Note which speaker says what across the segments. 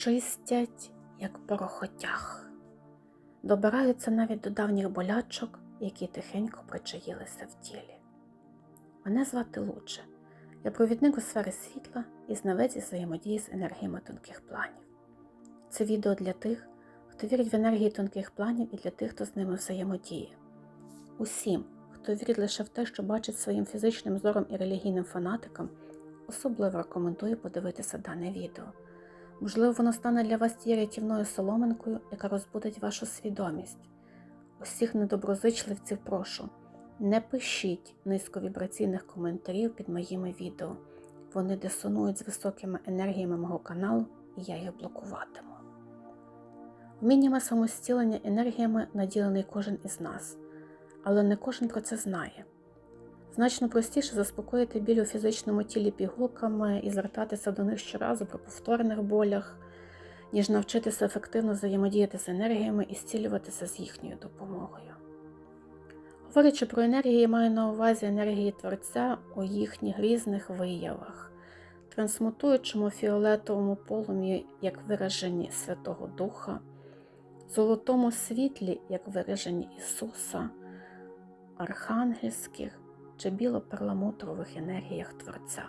Speaker 1: чистять, як порохотях, добираються навіть до давніх болячок, які тихенько причаїлися в тілі. Мене звати Луче. Я провідник у сфері світла і знавець із взаємодії з енергіями тонких планів. Це відео для тих, хто вірить в енергії тонких планів і для тих, хто з ними взаємодіє. Усім, хто вірить лише в те, що бачить своїм фізичним зором і релігійним фанатикам, особливо рекомендую подивитися дане відео. Можливо, воно стане для вас тією рятівною соломинкою, яка розбудить вашу свідомість. Усіх недоброзичливців прошу, не пишіть низьковібраційних коментарів під моїми відео. Вони дисонують з високими енергіями мого каналу, і я їх блокуватиму. Вміннями самостілення енергіями наділений кожен із нас, але не кожен про це знає. Значно простіше заспокоїти біль у фізичному тілі пігулками і звертатися до них щоразу при повторних болях, ніж навчитися ефективно взаємодіяти з енергіями і зцілюватися з їхньою допомогою. Говорячи про енергії, маю на увазі енергії Творця у їхніх різних виявах, трансмутуючому фіолетовому полум'ї як вираженні Святого Духа, золотому світлі як вираженні Ісуса, архангельських чи білоперламутрових енергіях Творця.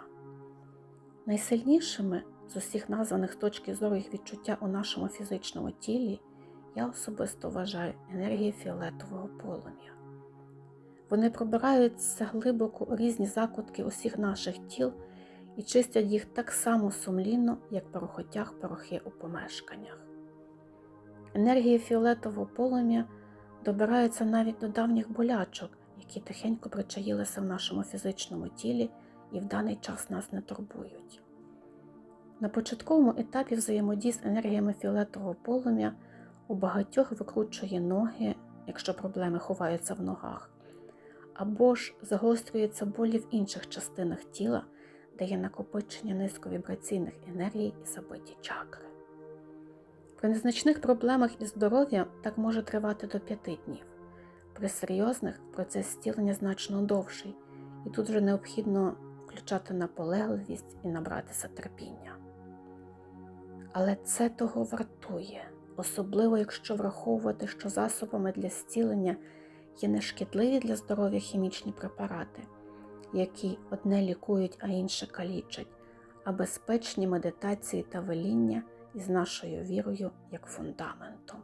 Speaker 1: Найсильнішими з усіх названих точки зору їх відчуття у нашому фізичному тілі я особисто вважаю енергії фіолетового полум'я. Вони пробираються глибоко у різні закутки усіх наших тіл і чистять їх так само сумлінно, як порохотях порохи у помешканнях. Енергії фіолетового полум'я добираються навіть до давніх болячок, які тихенько причаїлися в нашому фізичному тілі і в даний час нас не турбують. На початковому етапі взаємодії з енергіями фіолетового полум'я у багатьох викручує ноги, якщо проблеми ховаються в ногах, або ж загострюються болі в інших частинах тіла, де є накопичення низьковібраційних енергій і забиті чакри. При незначних проблемах із здоров'ям так може тривати до 5 днів. При серйозних процес зцілення значно довший, і тут вже необхідно включати наполегливість і набратися терпіння. Але це того вартує, особливо якщо враховувати, що засобами для зцілення є нешкідливі для здоров'я хімічні препарати, які одне лікують, а інше калічать, а безпечні медитації та веління із нашою вірою як фундаментом.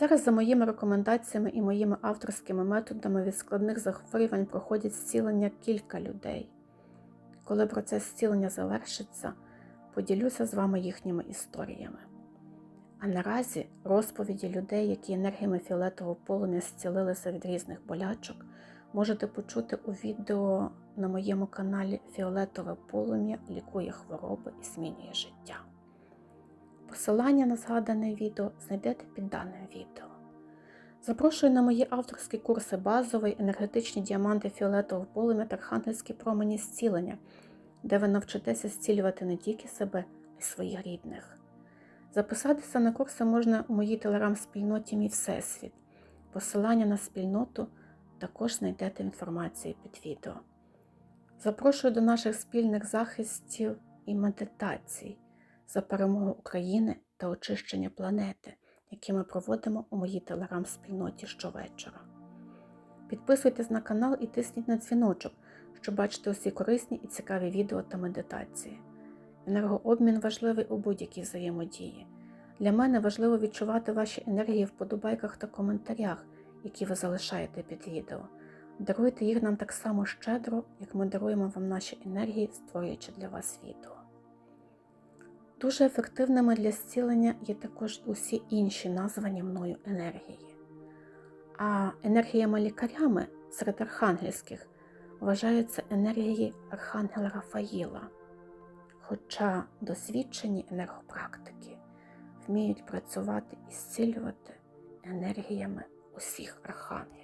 Speaker 1: Зараз за моїми рекомендаціями і моїми авторськими методами від складних захворювань проходять зцілення кілька людей. Коли процес зцілення завершиться, поділюся з вами їхніми історіями. А наразі розповіді людей, які енергіями фіолетового полум'я зцілилися від різних болячок, можете почути у відео на моєму каналі Фіолетове полум'я лікує хвороби і змінює життя. Посилання на згадане відео знайдете під даним відео. Запрошую на мої авторські курси базовий, енергетичні діаманти фіолетового полум'я та архангельські промені зцілення, де ви навчитеся зцілювати не тільки себе, а й своїх рідних. Записатися на курси можна у моїй телеграм-спільноті Мій Всесвіт. Посилання на спільноту також знайдете в інформації під відео. Запрошую до наших спільних захистів і медитацій за перемогу України та очищення планети, які ми проводимо у моїй телеграм-спільноті щовечора. Підписуйтесь на канал і тисніть на дзвіночок, щоб бачити усі корисні і цікаві відео та медитації. Енергообмін важливий у будь-якій взаємодії. Для мене важливо відчувати ваші енергії в подобайках та коментарях, які ви залишаєте під відео. Даруйте їх нам так само щедро, як ми даруємо вам наші енергії, створюючи для вас відео. Дуже ефективними для зцілення є також усі інші названі мною енергії. А енергіями-лікарями серед архангельських вважаються енергії Архангела Рафаїла. Хоча досвідчені енергопрактики вміють працювати і зцілювати енергіями усіх архангелів.